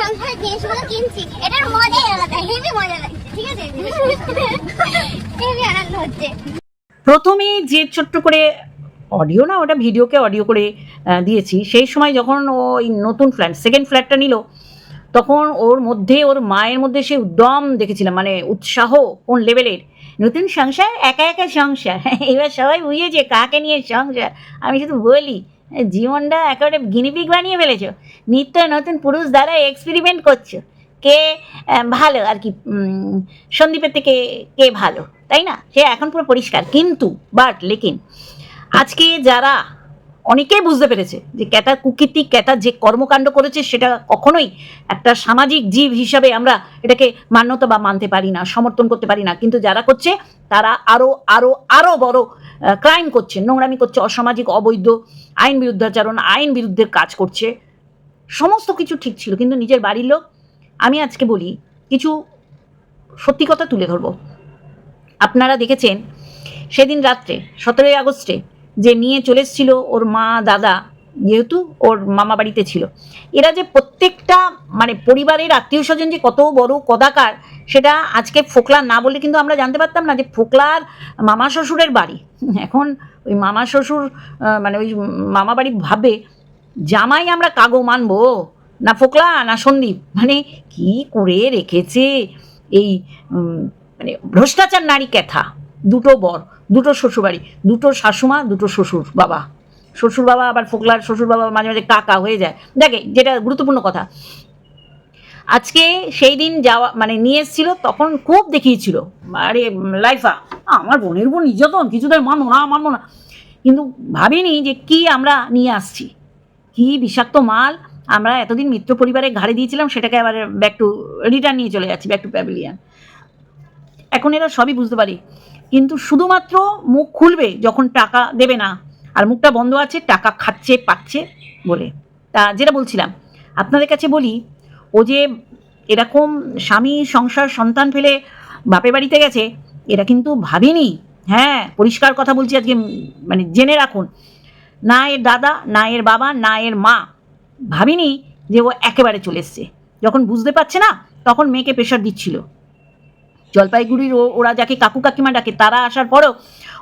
সংসারের জিনিসগুলো কিনছি, এটার মজাই আলাদা, হেভি মজা লাগছে, ঠিক আছে? আনন্দ হচ্ছে। প্রথমে যে ছোট্ট করে অডিও না, ওটা ভিডিওকে অডিও করে দিয়েছি, সেই সময় যখন ওই নতুন ফ্ল্যাট সেকেন্ড ফ্ল্যাটটা নিল, তখন ওর মধ্যে, ওর মায়ের মধ্যে সে উদ্যম দেখেছিলাম মানে উৎসাহ, কোন লেভেলের নতুন সংসার, একা একা সংসার। এবার সবাই বুঝেছে কাকে নিয়ে সংসার? আমি শুধু বলি জীবনটা একেবারে গিনিপিক বানিয়ে ফেলেছো। নিত্য নতুন পুরুষ দ্বারা এক্সপেরিমেন্ট করছ। কে ভালো আর কি সন্দীপের থেকে কে ভালো, তাই না? সে এখন পুরো পরিষ্কার, কিন্তু বাট লেকিন, আজকে যারা অনেকেই বুঝতে পেরেছে যে ক্যাটা কুকীর্তি, ক্যাটা যে কর্মকাণ্ড করেছে সেটা কখনোই একটা সামাজিক জীব হিসাবে আমরা এটাকে মান্যতা বা মানতে পারি না, সমর্থন করতে পারি না। কিন্তু যারা করছে, তারা আরও আরও আরও বড় ক্রাইম করছে, নোংরামি করছে, অসামাজিক, অবৈধ, আইন বিরুদ্ধাচরণ, আইন বিরুদ্ধের কাজ করছে। সমস্ত কিছু ঠিক ছিল, কিন্তু নিজের বাড়ির লোক, আমি আজকে বলি, কিছু সত্যি কথা তুলে ধরবো। আপনারা দেখেছেন, সেদিন রাত্রে, সতেরোই আগস্টে যে নিয়ে চলে এসেছিল ওর মা, দাদা, যেহেতু ওর মামা বাড়িতে ছিল। এরা যে প্রত্যেকটা মানে পরিবারের আত্মীয় স্বজন যে কত বড় কদাকার, সেটা আজকে ফোকলা না বলে কিন্তু আমরা জানতে পারতাম না যে ফোকলার মামা শ্বশুরের বাড়ি। এখন ওই মামা শ্বশুর মানে ওই মামা বাড়ি ভাবে, জামাই আমরা কাগো মানবো? না ফোকলা, না সন্দীপ? মানে কি করে রেখেছে এই মানে ভ্রষ্টাচার নারী ক্যাথা দুটো বর, দুটো শ্বশুরবাড়ি, দুটো শাশুমা, দুটো শ্বশুর বাবা। শ্বশুর বাবা আবার ফোকলার শ্বশুর বাবা মাঝে মাঝে কাকা হয়ে যায়। দেখে, যেটা গুরুত্বপূর্ণ কথা, আজকে সেই দিন যাওয়া মানে নিয়ে এসেছিল, তখন খুব দেখিয়েছিল। আরে, লাইফা, আমার বোনের বোন নির্যাতন কিছুদের মানবো না মানবো না। কিন্তু ভাবিনি যে কি আমরা নিয়ে আসছি। কি বিষাক্ত মাল আমরা এতদিন মিত্র পরিবারে ঘাড়ে দিয়েছিলাম, সেটাকে আবার ব্যাক টু রিটার্ন নিয়ে চলে যাচ্ছি ব্যাক টু প্যাভিলিয়ান এখন এরা সবই বুঝতে পারি। কিন্তু শুধুমাত্র মুখ খুলবে যখন টাকা দেবে না। আর মুখটা বন্ধ আছে, টাকা খাচ্ছে, পাচ্ছে বলে। তা যেটা বলছিলাম, আপনাদের কাছে বলি, ও যে এরকম স্বামী, সংসার, সন্তান ফেলে বাপের বাড়িতে গেছে এরা কিন্তু ভাবিনি। হ্যাঁ পরিষ্কার কথা বলছি আজকে মানে জেনে রাখুন। না এর দাদা, না এর বাবা, না এর মা ভাবিনি যে ও একেবারে চলে এসছে। যখন বুঝতে পারছে না, তখন মেয়েকে প্রেশার দিচ্ছিল। জলপাইগুড়ির ওরা যাকে কাকু কাকিমা ডাকে, তারা আসার পরেও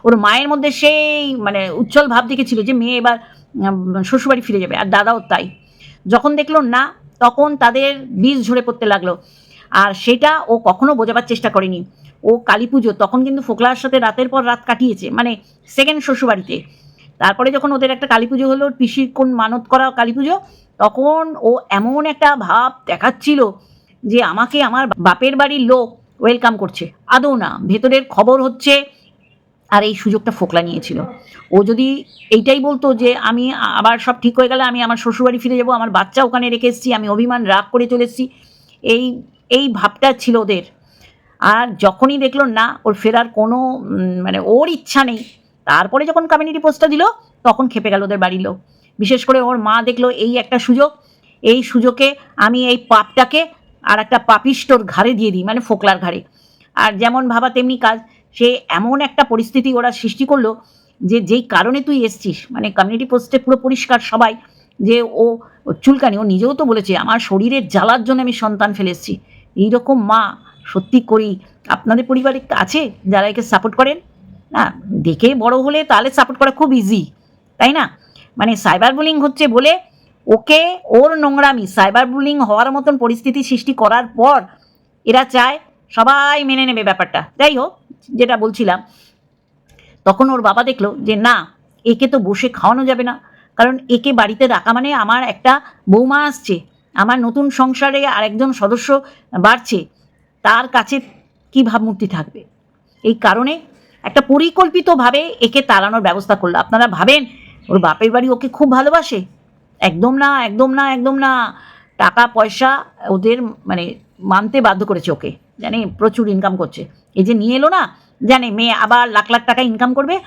ওর মায়ের মধ্যে সেই মানে উজ্জ্বল ভাব দেখেছিল যে মেয়ে এবার শ্বশুরবাড়ি ফিরে যাবে, আর দাদাও তাই। যখন দেখল না, তখন তাদের বীজ ঝরে পড়তে লাগল। আর সেটা ও কখনো বোঝাবার চেষ্টা করেনি। ও কালী পুজো, তখন কিন্তু ফোকলার সাথে রাতের পর রাত কাটিয়েছে মানে সেকেন্ড শ্বশুরবাড়িতে। তারপরে যখন ওদের একটা কালী পুজো হলো, পিসির কোন মানত করা কালী পুজো, তখন ও এমন একটা ভাব দেখাচ্ছিল যে আমাকে আমার বাপের বাড়ির লোক ওয়েলকাম করছে। আদৌ না, ভেতরের খবর হচ্ছে, আর এই সুযোগটা ফোকলা নিয়েছিল। ও যদি এইটাই বলতো যে আমি আবার সব ঠিক হয়ে গেলে আমি আমার শ্বশুরবাড়ি ফিরে যাব, আমার বাচ্চা ওখানে রেখে এসেছি, আমি অভিমান রাগ করে চলে এসেছি, এই এই ভাবটা ছিল ওদের। আর যখনই দেখল না, ওর ফেরার কোনো মানে ওর ইচ্ছা নেই, তারপরে যখন কমিউনিটি পোস্টটা দিল, তখন খেপে গেল ওদের বাড়ির লোক। বিশেষ করে ওর মা দেখল এই একটা সুযোগ, এই সুযোগে আমি এই পাপটাকে আর একটা পাপিষ্টর ঘাড়ে দিয়ে দিই মানে ফোকলার ঘাড়ে। আর যেমন ভাবা তেমনি কাজ, সে এমন একটা পরিস্থিতি ওরা সৃষ্টি করল যে যেই কারণে তুই এসছিস মানে কমিউনিটি পোস্টে পুরো পরিষ্কার সবাই যে ও চুলকানি, ও নিজেও তো বলেছে, আমার শরীরের জ্বালার জন্য আমি সন্তান ফেলে এসেছি। এইরকম মা, সত্যি করি, আপনাদের পরিবারে আছে যারা একে সাপোর্ট করেন? না, দেখে বড় হলে তাহলে সাপোর্ট করা খুব ইজি তাই না? মানে সাইবার বুলিং হচ্ছে বলে ওকে ওর নোংরামি সাইবার বুলিং হওয়ার মতন পরিস্থিতি সৃষ্টি করার পর এরা চায় সবাই মেনে নেবে ব্যাপারটা। যাই হোক, যেটা বলছিলাম, তখন ওর বাবা দেখল যে, না, একে তো বসে খাওয়ানো যাবে না। কারণ একে বাড়িতে রাখা মানে আমার একটা বৌমা আসছে, আমার নতুন সংসারে আরেকজন সদস্য বাড়ছে, তার কাছে কী ভাবমূর্তি থাকবে? এই কারণে একটা পরিকল্পিতভাবে একে তাড়ানোর ব্যবস্থা করল। আপনারা ভাবেন, ওর বাপের বাড়ি ওকে খুব ভালোবাসে? একদম না একদম না একদম না। টাকা, পয়সা ওদের মানে মানতে বাধ্য করেছে ওকে। জানে প্রচুর ইনকাম করছে। এই যে নিয়ে এলো না, জানে মেয়ে আবার লাখ লাখ টাকা ইনকাম করবে।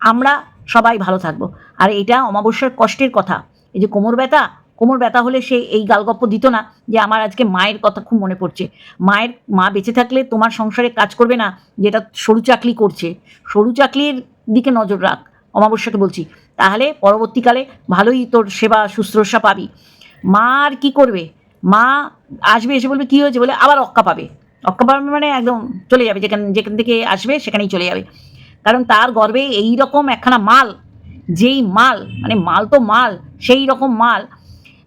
আমরা সবাই ভালো থাকব। আর এটা অমাবস্যার কষ্টের কথা। এই যে কোমর ব্যথা কোমর ব্যথা হলে সে এই গালগপ্প দিত না যে আমার আজকে মায়ের কথা খুব মনে পড়ছে। মায়ের, মা বেঁচে থাকলে তোমার সংসারে কাজ করবে না, যেটা সরু চাকলি করছে। সরু চাকলির দিকে নজর রাখ। অমাবস্যাকে বলছি। তাহলে পরবর্তীকালে ভালোই তোর সেবা, শুশ্রূষা পাবি। মা আর কী করবে? মা আসবে, এসে বলবে, কী হয়েছে? বলে আবার অক্কা পাবে। অক্কা পাবে মানে একদম চলে যাবে, যেখান যেখান থেকে আসবে, সেখানেই চলে যাবে। কারণ তার গর্বে এই রকম একখানা মাল, যেই মাল মানে মাল তো মাল, সেই রকম মাল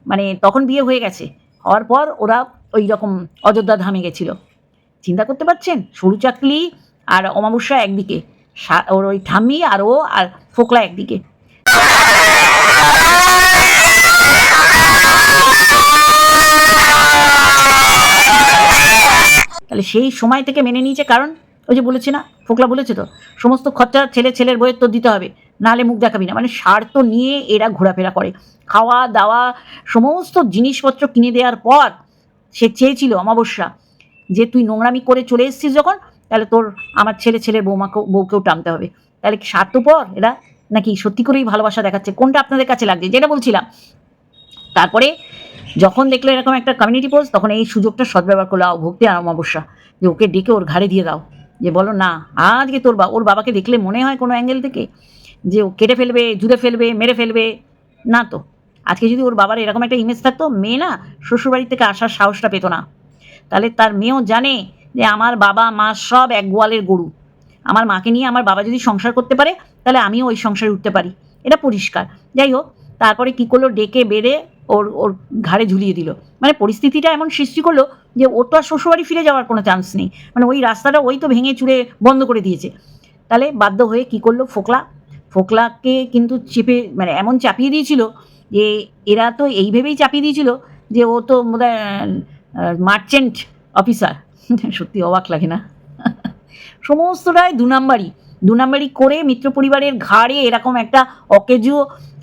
মানে তখন বিয়ে হয়ে গেছে। হওয়ার পর ওরা ওই রকম অযোধ্যা ধামে গেছিল। চিন্তা করতে পারছেন? সরু চাকলি আর অমাবস্যা একদিকে ওর ওই ঠাম্মি আর ও আর ফোকলা একদিকে। তাহলে সেই সময় থেকে মেনে নিয়েছে কারণ? ওই যে বলেছে না, ফোকলা বলেছে তো, সমস্ত খরচা ছেলে ছেলের বইয়ের তো দিতে হবে, নাহলে মুখ দেখাবি না। মানে স্বার্থ নিয়ে এরা ঘোরাফেরা করে। খাওয়া, দাওয়া, সমস্ত জিনিসপত্র কিনে দেওয়ার পর সে চেয়েছিল অমাবস্যা যে তুই নোংরামি করে চলে এসেছিস যখন, তাহলে তোর আমার ছেলে ছেলের বৌমাকেও, বউকেও টানতে হবে। তাহলে স্বার্থপর এরা নাকি সত্যি করেই ভালোবাসা দেখাচ্ছে? কোনটা আপনাদের কাছে লাগছে? যেটা বলছিলাম। তারপরে যখন দেখল এরকম একটা কমিউনিটি পোস্ট তখন এই সুযোগটা সদ্ব্যবহার করল ভক্তি আর অমাবস্যা। যে ওকে ডেকে ওর ঘাড়ে দিয়ে দাও। যে বলো, না, আজকে তোর বা, ওর বাবাকে দেখলে মনে হয় কোনো অ্যাঙ্গেল থেকে যে ও কেটে ফেলবে জুড়ে ফেলবে, মেরে ফেলবে। না তো। আজকে যদি ওর বাবার এরকম একটা ইমেজ থাকতো, মেয়ে না শ্বশুরবাড়ি থেকে আসার সাহসটা পেতো না। তাহলে তার মেয়েও জানে যে আমার বাবা, মা সব এক গোয়ালের গরু। আমার মাকে নিয়ে আমার বাবা যদি সংসার করতে পারে তাহলে আমিও ওই সংসারে উঠতে পারি। এটা পরিষ্কার। যাই হোক, তারপরে কী করল? ডেকে বেঁধে ওর ওর ঘাড়ে ঝুলিয়ে দিল। মানে পরিস্থিতিটা এমন সৃষ্টি করল যে ওর তো আর শ্বশুরবাড়ি ফিরে যাওয়ার কোনো চান্স নেই। মানে ওই রাস্তাটা ওই তো ভেঙে চুড়ে বন্ধ করে দিয়েছে। তাহলে বাধ্য হয়ে কী করল? ফোকলা, ফোকলাকে কিন্তু চেপে মানে এমন চাপিয়ে দিয়েছিল যে এরা তো এই ভেবেই চাপিয়ে দিয়েছিল যে ও তো মার্চেন্ট অফিসার সত্যি অবাক লাগে না? সমস্তটাই দু নাম্বারই। দু নাম্বারই করে মিত্র পরিবারের ঘাড়ে এরকম একটা অকেজো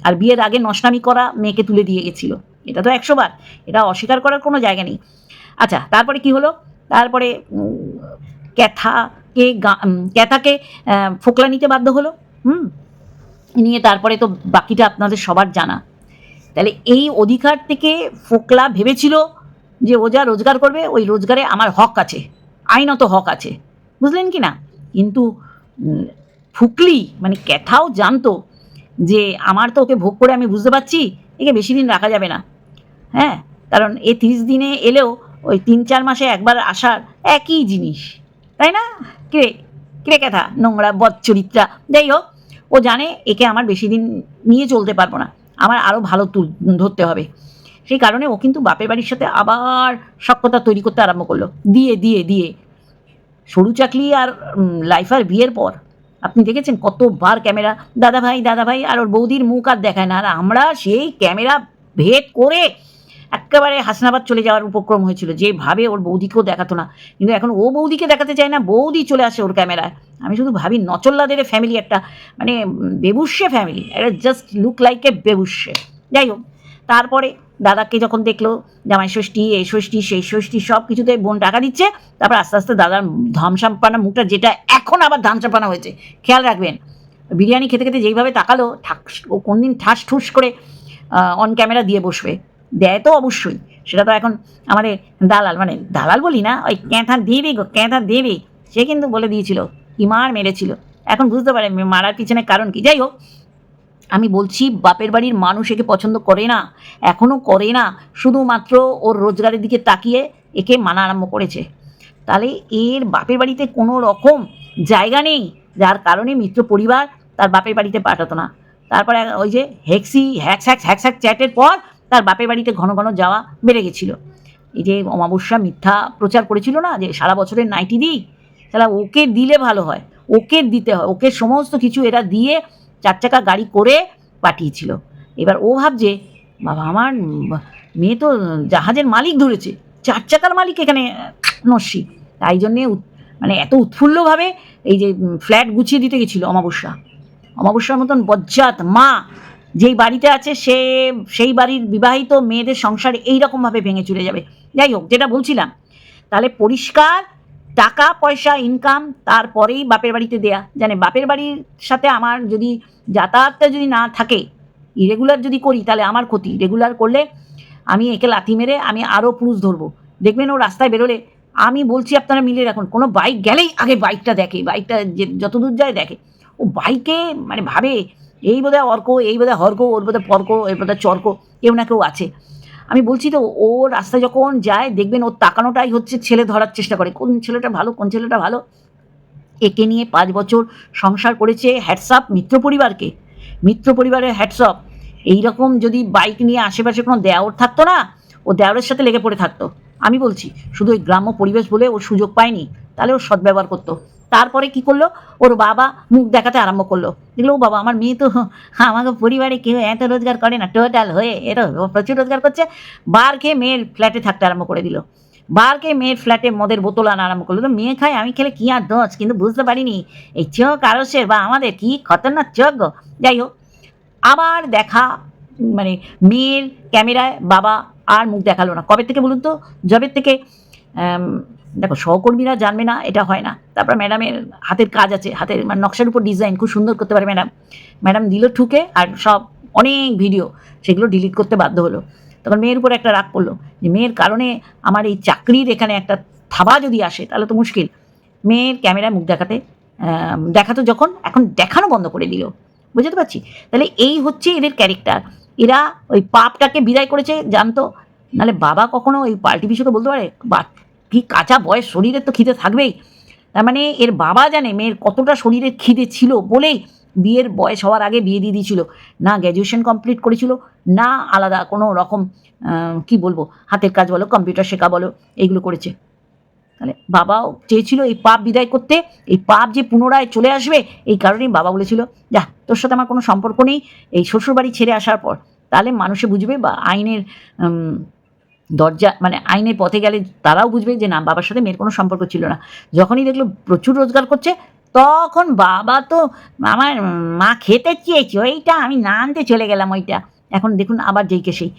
আর বিয়ের আগে নষ্টামি করা মেয়েকে তুলে দিয়ে গেছিল। এটা তো একশো বার এটা অস্বীকার করার কোনো জায়গা নেই। আচ্ছা তারপরে কি হলো? তারপরে ক্যাথাকে ক্যাথাকে ফোকলা নিতে বাধ্য হলো। হুম? নিয়ে তারপরে তো বাকিটা আপনাদের সবার জানা। তাহলে এই অধিকার থেকে ফোকলা ভেবেছিল যে ও যা রোজগার করবে, ওই রোজগারে আমার হক আছে। আইনত হক আছে। বুঝলেন কি না? কিন্তু ফুকলি মানে ক্যাথাও জানতো যে আমার তো ওকে ভোগ করে আমি বুঝতে পারছি, একে বেশি দিন রাখা যাবে না। হ্যাঁ? কারণ এ তিরিশ দিনে এলেও ওই তিন চার মাসে একবার আসার একই জিনিস। তাই না? কিরে কিরে ক্যাথা? নোংরা বদ চরিত্রা যাই হোক, ও জানে একে আমার বেশি দিন নিয়ে চলতে পারব না। আমার আরও ভালো তুল, ধরতে হবে। সেই কারণে ও কিন্তু বাপের বাড়ির সাথে আবার সক্ষতা তৈরি করতে আরম্ভ করল। দিয়ে দিয়ে দিয়ে। সরু চাকলি আর লাইফার বিয়ের পর। আপনি দেখেছেন কতবার ক্যামেরা? দাদা ভাই দাদা ভাই আর ওর বৌদির মুখ আর দেখায় না। আর আমরা সেই ক্যামেরা ভেদ করে একেবারে হাসনাবাদ চলে যাওয়ার উপক্রম হয়েছিল। যেভাবে ওর বৌদিকেও দেখাতো না। কিন্তু এখন ও বৌদিকে দেখাতে চায় না বৌদি চলে আসে ওর ক্যামেরায়। আমি শুধু ভাবি নচল্লাদের ফ্যামিলি একটা মানে উম, বেবুশ্যে ফ্যামিলি এটা জাস্ট লুক লাইক এ বেবুশ্যে যাই হোক তারপরে দাদাকে যখন দেখল, জামাই ষষ্ঠী, এই ষষ্ঠী, সেই ষষ্ঠী সব কিছুতে বোন টাকা দিচ্ছে, তারপর আস্তে আস্তে দাদার ধামসাম্পানা মুখটা যেটা এখন আবার ধামসাম্পানা হয়েছে, খেয়াল রাখবেন। বিরিয়ানি খেতে খেতে যেইভাবে তাকালো, ঠাস, ও কোনদিন ঠাস ঠুস করে অন ক্যামেরা দিয়ে বসবে। দেয় তো অবশ্যই, সেটা তো এখন আমাদের দালাল মানে দালাল বলি না, ওই ক্যাঁথা দেবে গো ক্যাঁথা দেবে, সে কিন্তু বলে দিয়েছিল, কি মার মেরেছিল। এখন বুঝতে পারে, মারার পিছনে কারণ কি? যাই হোক আমি বলছি, বাপের বাড়ির মানুষ একে পছন্দ করে না এখনও করে না, শুধুমাত্র ওর রোজগারের দিকে তাকিয়ে একে মানা আরম্ভ করেছে। তাহলে এর বাপের বাড়িতে কোনো রকম জায়গা নেই, যার কারণে মিত্র পরিবার তার বাপের বাড়িতে পাঠাতো না। তারপরে ওই যে হেক্সি হ্যাক্স হ্যাক্স হ্যাক্স হ্যাক্স চ্যাটের পর তার বাপের বাড়িতে ঘন ঘন যাওয়া বেড়ে গেছিল। এই যে অমাবস্যা মিথ্যা প্রচার করেছিল না, যে সারা বছরের নাইটি দিই, তাহলে ওকে দিলে ভালো হয়, ওকে দিতে হয়, ওকে সমস্ত কিছু এরা দিয়ে চার চাকা গাড়ি করে পাঠিয়েছিল। এবার ও ভাবছে, বাবা আমার, মেয়ে তো জাহাজের মালিক ধরেছে চার চাকার মালিক এখানে, নস্যি। তাই জন্যে মানে এত উৎফুল্লভাবে এই যে ফ্ল্যাট গুছিয়ে দিতে গেছিল অমাবস্যা। অমাবস্যার মতন বজ্জাত মা যেই বাড়িতে আছে, সে, সেই বাড়ির বিবাহিত মেয়েদের সংসার এইরকমভাবে ভেঙে চলে যাবে। যাই হোক, যেটা বলছিলাম, তাহলে পরিষ্কার টাকা, পয়সা ইনকাম তারপরেই বাপের বাড়িতে দেয়া। জানে, বাপের বাড়ির সাথে আমার যদি যাতায়াতটা যদি না থাকে ইরেগুলার যদি করি, তাহলে আমার ক্ষতি। রেগুলার করলে আমি একে লাথি মেরে আমি আরও পুরুষ ধরবো। দেখবেন ও রাস্তায় বেরোলে, আমি বলছি আপনারা মিলে রাখুন। কোনো বাইক গেলেই আগে বাইকটা দেখে বাইকটা যে যত দূর যায় দেখে। ও বাইকে মানে ভাবে, এই বোধহয় অর্ক, এই বোধহয় হর্ক, ওর বোধহয় পর্ক, এর বোধহয় চর্ক, কেউ না কেউ আছে। আমি বলছি তো, ও রাস্তায় যখন যায়, দেখবেন ওর তাকানোটাই হচ্ছে ছেলে ধরার চেষ্টা করে। কোন ছেলেটা ভালো, কোন ছেলেটা ভালো? একে নিয়ে পাঁচ বছর সংসার করেছে হ্যাটসঅ্যাপ মিত্র পরিবারকে? মিত্র পরিবারের হ্যাটসঅ্যাপ এইরকম যদি বাইক নিয়ে আশেপাশে কোনো দেওর থাকতো না, ও দেওরের সাথে লেগে পড়ে থাকতো। আমি বলছি, শুধু ওই গ্রাম্য পরিবেশ বলে ও সুযোগ পায়নি, তাহলে ও সদ্ব্যবহার করতো। তারপরে কি করল? ওর বাবা মুখ দেখাতে আরম্ভ করল। দেখল, ও বাবা, আমার মেয়ে তো আমাকে পরিবারে কেউ এত রোজগার করে না। টোটাল হয়ে এর প্রচুর রোজগার করছে। বার খেয়ে মেয়ের ফ্ল্যাটে থাকতে আরম্ভ করে দিল। খেয়ে মেয়ের ফ্ল্যাটে মদের বোতল আনা আরম্ভ করল। তো মেয়ে খায়, আমি খেলে কি আর দোষ? কিন্তু বুঝতে পারিনি। এই চোখ আরসের বা আমাদের কি খতরনাক চোখ যাই হোক, আবার দেখা মানে মেয়ের ক্যামেরায় বাবা আর মুখ দেখাল না। কবে থেকে বলুন তো? জবের থেকে দেখো, সহকর্মীরা জানবে না, এটা হয় না। তারপর ম্যাডামের হাতের কাজ আছে, হাতের মানে নকশার উপর ডিজাইন খুব সুন্দর করতে পারে ম্যাডাম। ম্যাডাম দিল ঠুকে আর সব অনেক ভিডিও সেগুলো ডিলিট করতে বাধ্য হলো। তখন মেয়ের উপর একটা রাগ পড়ল যে মেয়ের কারণে আমার এই চাকরির এখানে একটা থাবা যদি আসে, তাহলে তো মুশকিল। মেয়ের ক্যামেরায় মুখ দেখাতে দেখাতো যখন, এখন দেখানো বন্ধ করে দিল। বুঝতে পারছি? তাহলে এই হচ্ছে এদের ক্যারেক্টার এরা ওই পাপটাকে বিদায় করেছে, জানতো? নাহলে বাবা কখনো ওই পাল্টি পিছুকে বলতে পারে কি কাঁচা বয়স? শরীরের তো খিদে থাকবেই। তার মানে এর বাবা জানে মেয়ের কতটা শরীরের খিদে ছিল বলেই বিয়ের বয়স হওয়ার আগে বিয়ে দিয়ে দিয়েছিল। না গ্র্যাজুয়েশন কমপ্লিট করেছিল, না আলাদা কোনো রকম কি বলব, হাতের কাজ বলো কম্পিউটার শেখা বলো, এইগুলো করেছে। তাহলে বাবাও চেয়েছিল এই পাপ বিদায় করতে, এই পাপ যে পুনরায় চলে আসবে, এই কারণেই বাবা বলেছিল, যা, তোর সাথে আমার কোনো সম্পর্ক নেই, এই শ্বশুরবাড়ি ছেড়ে আসার পর। তাহলে মানুষে বুঝবে বা আইনের দরজা মানে আইনের পথে গেলে তারাও বুঝবে যে না, বাবার সাথে মেয়ের কোনো সম্পর্ক ছিল না। যখনই দেখল প্রচুর রোজগার করছে, তখন বাবা তো আমার মা খেতে চেয়েছে, ওইটা আমি না আনতে চলে গেলাম ওইটা। এখন দেখুন আবার যেইকে সেই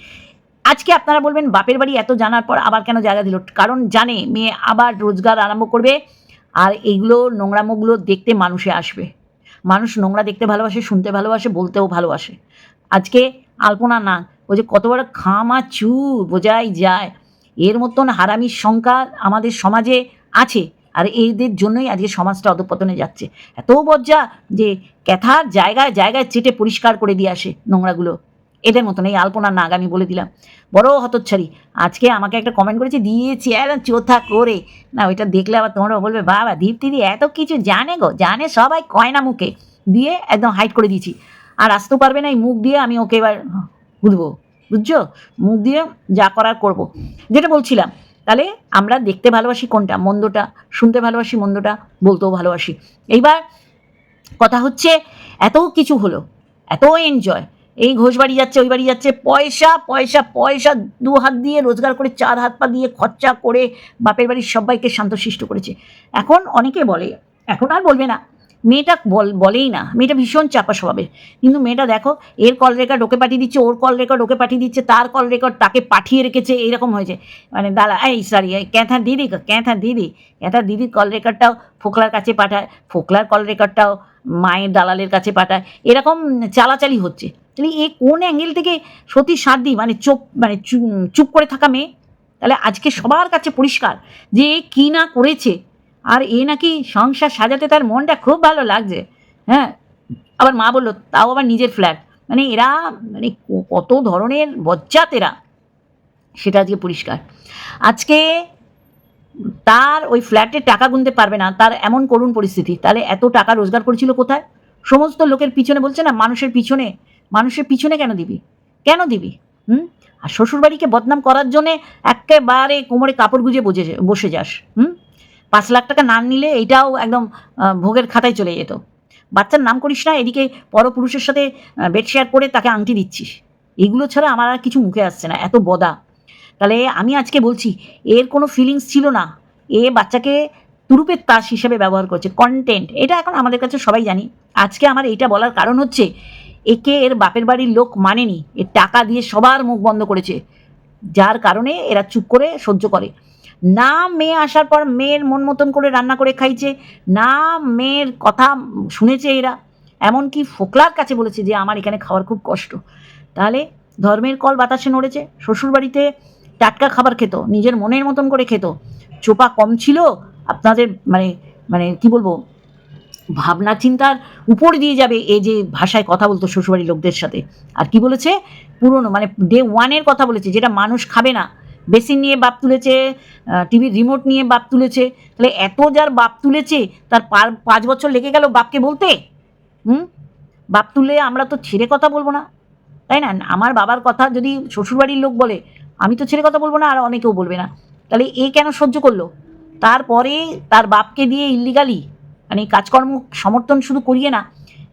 আজকে আপনারা বলবেন, বাপের বাড়ি এত জানার পর আবার কেন জায়গা দিল? কারণ জানে, মেয়ে আবার রোজগার আরম্ভ করবে, আর এইগুলো নোংরামোগুলো দেখতে মানুষে আসবে। মানুষ নোংরা দেখতে ভালোবাসে, শুনতে ভালোবাসে, বলতেও ভালোবাসে। আজকে আলপনা না ও যে কত বড় খামা চু বোঝাই যায়। এর মতন হারামির সংখ্যা আমাদের সমাজে আছে, আর এদের জন্যই আজকে সমাজটা অধপতনে যাচ্ছে। এত বজ্জা যে ক্যাথার জায়গায় জায়গায় চেটে পরিষ্কার করে দিয়ে আসে নোংরাগুলো। এদের মতন, এই আলপনা নাগ আমি বলে দিলাম। বড় হতচ্ছারি আজকে আমাকে একটা কমেন্ট করেছে, দিয়েছি একদম চোথা করে। না, ওইটা দেখলে আবার তোমরা বলবে, বাবা দীপ্তিদি এত কিছু জানে গো, জানে সবাই কয় না মুখে। দিয়ে একদম হাইট করে দিয়েছি। আর আসতেও পারবে না এই মুখ দিয়ে, আমি ওকে এবার বুঝব। বুঝছ? মুখ দিয়ে যা করার করব। যেটা বলছিলাম, তাহলে আমরা দেখতে ভালোবাসি কোনটা? মন্দটা, শুনতে ভালোবাসি মন্দটা, বলতেও ভালোবাসি। এইবার কথা হচ্ছে, এত কিছু হলো, এত এনজয় এই ঘোষ বাড়ি যাচ্ছে, ওই বাড়ি যাচ্ছে, পয়সা পয়সা পয়সা দু হাত দিয়ে রোজগার করে, চার হাত পা দিয়ে খরচা করে বাপের বাড়ির সবাইকে শান্তশিষ্ট করেছে। এখন অনেকে বলে, এখন আর বলবে না। মেয়েটা বল, বলেই না। মেয়েটা ভীষণ চাপা স্বভাবের। কিন্তু মেয়েটা দেখো, এর কল রেকর্ড ওকে পাঠিয়ে দিচ্ছে, ওর কল রেকর্ড ওকে পাঠিয়ে দিচ্ছে, তার কল রেকর্ড তাকে পাঠিয়ে রেখেছে এইরকম হয়েছে। মানে দাদা এই সরি ক্যাঁথা দিদি ক্যাঁথা দিদি ক্যাঁথা দিদির কল রেকর্ডটাও ফোকলার কাছে পাঠায়, ফোকলার কল রেকর্ডটাও মায়ের দালালের কাছে পাঠায়, এরকম চালাচালি হচ্ছে। তাহলে এ কোন অ্যাঙ্গেল থেকে সতী সাধ্যি মানে চুপ মানে চুপ করে থাকা মেয়ে? তাহলে আজকে সবার কাছে পরিষ্কার যে কী না করেছে আর এ নাকি সংসার সাজাতে তার মনটা খুব ভালো লাগছে। হ্যাঁ আবার মা বলল, তাও আবার নিজের ফ্ল্যাট মানে এরা মানে কত ধরনের বজ্জাত এরা। সেটা আজকে পরিষ্কার। আজকে তার ওই ফ্ল্যাটে টাকা গুনতে পারবে না, তার এমন করুণ পরিস্থিতি। তাহলে এত টাকা রোজগার করেছিল কোথায়? সমস্ত লোকের পিছনে বলছে না, মানুষের পিছনে। মানুষের পিছনে কেন দিবি? কেন দিবি? হুম? আর শ্বশুরবাড়িকে বদনাম করার জন্যে একেবারে কোমরে কাপড় গুজে বসে যাস। হুম? পাঁচ লাখ টাকা নাম নিলে এইটাও একদম ভোগের খাতায় চলে যেত। বাচ্চার নাম করিস না, এদিকে পরপুরুষের সাথে বেড শেয়ার করে তাকে আংটি দিচ্ছিস। এগুলো ছাড়া আমার আর কিছু মুখে আসছে না, এত বদা তাহলে আমি আজকে বলছি, এর কোনো ফিলিংস ছিল না। এ বাচ্চাকে তুরুপের তাস হিসেবে ব্যবহার করছে কন্টেন্ট এটা এখন আমাদের কাছে সবাই জানি। আজকে আমার এইটা বলার কারণ হচ্ছে, একে এর বাপের বাড়ির লোক মানেনি। এর টাকা দিয়ে সবার মুখ বন্ধ করেছে। যার কারণে এরা চুপ করে সহ্য করে। না মেয়ে আসার পর মেয়ের মন মতন করে রান্না করে খাইছে, না মেয়ের কথা শুনেছে এরা। এমনকি ফোকলার কাছে বলেছে যে, আমার এখানে খাওয়ার খুব কষ্ট। তাহলে ধর্মের কল বাতাসে নড়েছে, শ্বশুরবাড়িতে টাটকা খাবার খেত, নিজের মনের মতন করে খেত। চোপা কম ছিল, আপনাদের মানে মানে কি বলব, ভাবনা চিন্তার উপর দিয়ে যাবে এই যে ভাষায় কথা বলতো শ্বশুরবাড়ির লোকদের সাথে। আর কি বলেছে? পুরনো মানে ডে ওয়ানের কথা বলেছে, যেটা মানুষ খাবে না। বেসিন নিয়ে বাপ তুলেছে টিভির রিমোট নিয়ে বাপ তুলেছে। তাহলে এত যার বাপ তুলেছে, তার পাঁচ বছর লেগে গেল বাপকে বলতে? হুম? বাপ তুলে আমরা তো ছেড়ে কথা বলব না। তাই না? আমার বাবার কথা যদি শ্বশুরবাড়ির লোক বলে, আমি তো ছেড়ে কথা বলব না, আর অনেকেও বলবে না। তাহলে এ কেন সহ্য করল? তারপরে তার বাপকে দিয়ে ইল্লিগালি মানে কাজকর্ম সমর্থন শুধু করিয়ে না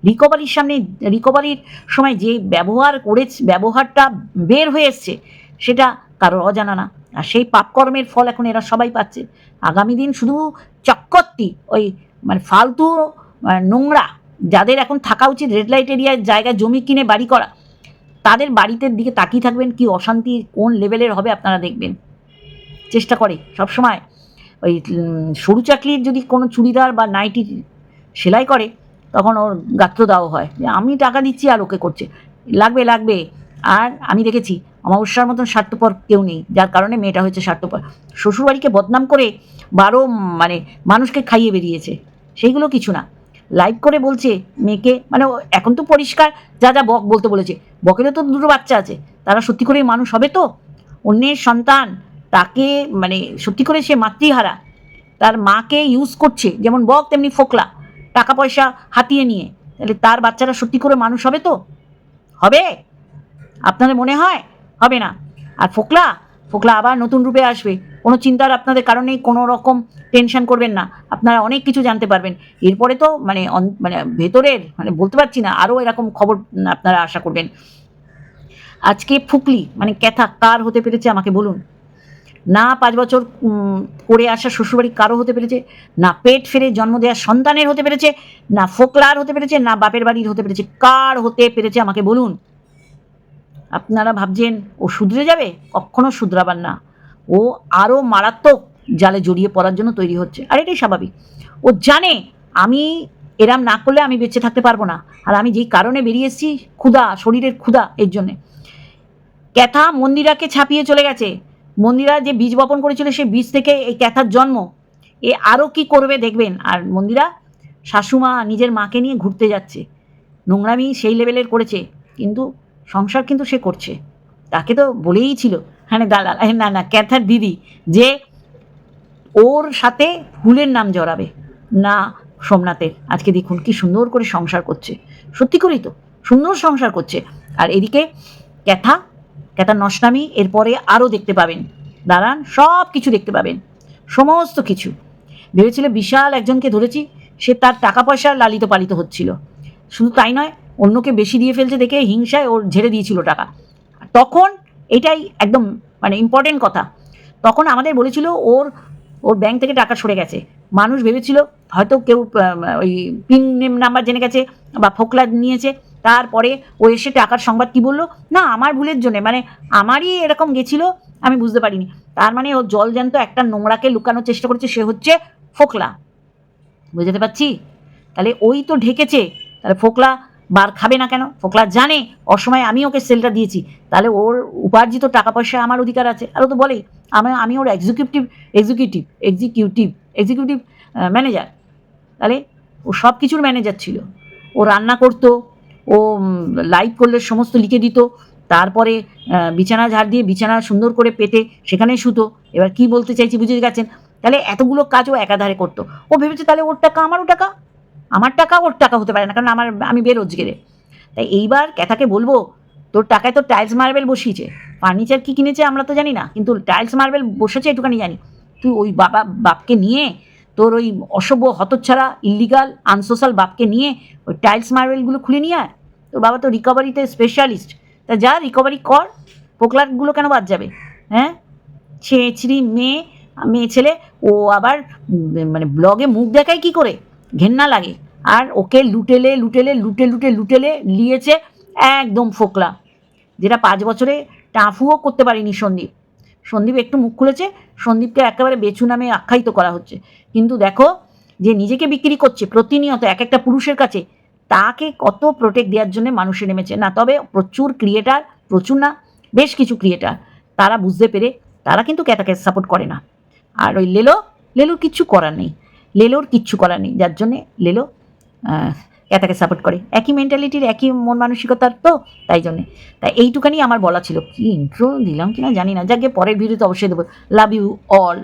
রিকভারির সামনে রিকভারির সময় যে ব্যবহার করেছে, ব্যবহারটা বের হয়ে এসছে, সেটা কারোর অজানা না। আর সেই পাপকর্মের ফল এখন এরা সবাই পাচ্ছে। আগামী দিন শুধু চক্করটি, ওই মানে ফালতু নোংরা, যাদের এখন থাকা উচিত রেড লাইট এরিয়ায় জায়গা জমি কিনে বাড়ি করা, তাদের বাড়িতে দিকে তাকিয়ে থাকবেন কি অশান্তি কোন লেভেলের হবে আপনারা দেখবেন। চেষ্টা করে সবসময় ওই সরু চাকরির যদি কোনো চুড়িদার বা নাইটি সেলাই করে, তখন ওর গাত্র দাও হয়। আমি টাকা দিচ্ছি আর ওকে করছে। লাগবে লাগবে। আর আমি দেখেছি অমাবস্যার মতন স্বার্থপর কেউ নেই, যার কারণে মেয়েটা হয়েছে স্বার্থপর। শ্বশুরবাড়িকে বদনাম করে বারো মানে মানুষকে খাইয়ে বেরিয়েছে, সেইগুলো কিছু না। লাইভ করে বলছে মেয়েকে মানে এখন তো পরিষ্কার, যা যা বক বলতে বলেছে। বকেরও তো দুটো বাচ্চা আছে, তারা সত্যি করে মানুষ হবে তো? অন্যের সন্তান, তাকে মানে সত্যি করে সে মাতৃহারা, তার মাকে ইউজ করছে, যেমন বক, তেমনি ফোকলা, টাকা পয়সা হাতিয়ে নিয়ে। তাহলে তার বাচ্চারা সত্যি করে মানুষ হবে তো? হবে? আপনাদের মনে হয়? হবে না। আর ফোকলা ফোকলা আবার নতুন রূপে আসবে। কোনো চিন্তার আপনাদের কারণেই কোনো রকম টেনশন করবেন না। আপনারা অনেক কিছু জানতে পারবেন। এরপরে তো মানে মানে ভেতরের মানে বলতে পারছি না, আরও এরকম খবর আপনারা আশা করবেন। আজকে ফুকলি মানে ক্যাথা, কার হতে পেরেছে আমাকে বলুন? না পাঁচ বছর করে আসা শ্বশুরবাড়ি কারও হতে পেরেছে? না পেট ফেরে জন্ম দেওয়া সন্তানের হতে পেরেছে? না ফোকলার হতে পেরেছে? না বাপের বাড়ির হতে পেরেছে? কার হতে পেরেছে আমাকে বলুন? আপনারা ভাবছেন ও শুধরে যাবে? কখনো শুধরাবার না। ও আরও মারাত্মক জালে জড়িয়ে পড়ার জন্য তৈরি হচ্ছে। আর এটাই স্বাভাবিক। ও জানে আমি এরাম না করলে আমি বেঁচে থাকতে পারব না। আর আমি যেই কারণে বেরিয়ে এসেছি, ক্ষুধা, শরীরের ক্ষুধা এর জন্যে। ক্যাথা মন্দিরাকে ছাপিয়ে চলে গেছে। মন্দিরা যে বীজ বপন করেছিল সেই বীজ থেকে এই ক্যাথার জন্ম। এ আরও কি করবে দেখবেন। আর মন্দিরা শাশুমা নিজের মাকে নিয়ে ঘুরতে যাচ্ছে। নোংরামি সেই লেভেলের করেছে। কিন্তু সংসার কিন্তু সে করছে। তাকে তো বলেই ছিল হ্যাঁ দালাল না না, ক্যাথার দিদি, যে ওর সাথে ফুলের নাম জড়াবে। না, সোমনাথের, আজকে দেখুন কি সুন্দর করে সংসার করছে। সত্যি করেই তো, সুন্দর সংসার করছে। আর এদিকে ক্যাথা ক্যাথা নষ্টামি, এরপরে আরও দেখতে পাবেন। দাঁড়ান সব কিছু দেখতে পাবেন। সমস্ত কিছু। ভেবেছিল বিশাল একজনকে ধরেছি, সে তার টাকা পয়সা লালিত পালিত হচ্ছিল। শুধু তাই নয় অন্যকে বেশি দিয়ে ফেলছে দেখে হিংসায় ওর ঝেড়ে দিয়েছিল টাকা। তখন এটাই একদম মানে ইম্পর্টেন্ট কথা। তখন আমাদের বলেছিল ওর ওর ব্যাংক থেকে টাকা সরে গেছে। মানুষ ভেবেছিল, হয়তো কেউ ওই পিন নাম্বার জেনে গেছে বা ফোকলা নিয়েছে। তারপরে ও এসে টাকার সংবাদ কি বলল? না, আমার ভুলের জন্য মানে আমারই এরকম গেছিল, আমি বুঝতে পারিনি। তার মানে ও জল জ্যান্ত একটা নোংরাকে লুকানোর চেষ্টা করেছে, সে হচ্ছে ফোকলা। বুঝতে পারছি? তাহলে ওই তো ঢেকেছে। তাহলে ফোকলা বার খাবে না কেন? ফোকলা জানে, অসময়ে আমি ওকে সেলটা দিয়েছি। তাহলে ওর উপার্জিত টাকা পয়সা আমার অধিকার আছে। আরও তো বলেই, আমি আমি ওর executive executive executive executive manager তাহলে ও সব কিছুর ম্যানেজার ছিল। ও রান্না করতো, ও লাইভ করলে সমস্ত লিখে দিত। তারপরে বিছানা ঝাড় দিয়ে বিছানা সুন্দর করে পেতে সেখানে শুতো। এবার কি বলতে চাইছি বুঝে গেছেন? তাহলে এতগুলো কাজ ও একাধারে করতো। ও ভেবেছে তাহলে ওর টাকা আমারও টাকা। আমার টাকা, ওর টাকা হতে পারে না, কারণ আমার, আমি বেরোজগেরে। তাই এইবার ক্যাথাকে বলব, তোর টাকায় তো টাইলস মার্বেল বসিয়েছে। ফার্নিচার কি কিনেছে আমরা তো জানি না, কিন্তু টাইলস মার্বেল বসেছে একটুখানি জানি। তুই ওই বাবা, বাপকে নিয়ে, তোর ওই অসভ্য হতচ্ছাড়া ইল্লিগাল আনসোশাল বাপকে নিয়ে, ওই টাইলস মার্বেলগুলো খুলে নিয়ে আয়। তোর বাবা তো রিকভারিতে স্পেশালিস্ট তা যা রিকভারি কর পোকলারগুলো কেন বাদ যাবে? হ্যাঁ? ছেঁচড়ি মেয়ে মেয়ে ছেলে, ও আবার মানে ব্লগে মুখ দেখায় কি করে? ঘেন্না লাগে। আর ওকে লুটেলে লুটেলে, লুটে লুটে, লুটেলে লিয়েছে একদম ফোকলা। যেটা পাঁচ বছরে টাফুও করতে পারিনি সন্দীপ। সন্দীপ একটু মুখ খুলেছে, সন্দীপকে একেবারে বেছু নামে আখ্যায়িত করা হচ্ছে। কিন্তু দেখো, যে নিজেকে বিক্রি করছে প্রতিনিয়ত এক একটা পুরুষের কাছে, তাকে কত প্রোটেক্ট দেওয়ার জন্য মানুষে নেমেছে। না, তবে প্রচুর ক্রিয়েটার প্রচুর না, বেশ কিছু ক্রিয়েটার তারা বুঝতে পেরে, তারা কিন্তু ক্যাতাকে সাপোর্ট করে না। আর ওই লেলো, লেলোর কিচ্ছু করার নেই। লেলোর কিচ্ছু করার নেই। যার জন্যে লেলো তাকে সাপোর্ট করে। একই মেন্টালিটির একই মন মানসিকতার তো, তাই জন্যে। তাই এইটুখানি আমার বলা ছিল। কি ইন্ট্রো দিলাম কিনা জানি না। যাকে পরের ভিডিওতে অবশ্যই দেবো। Love you all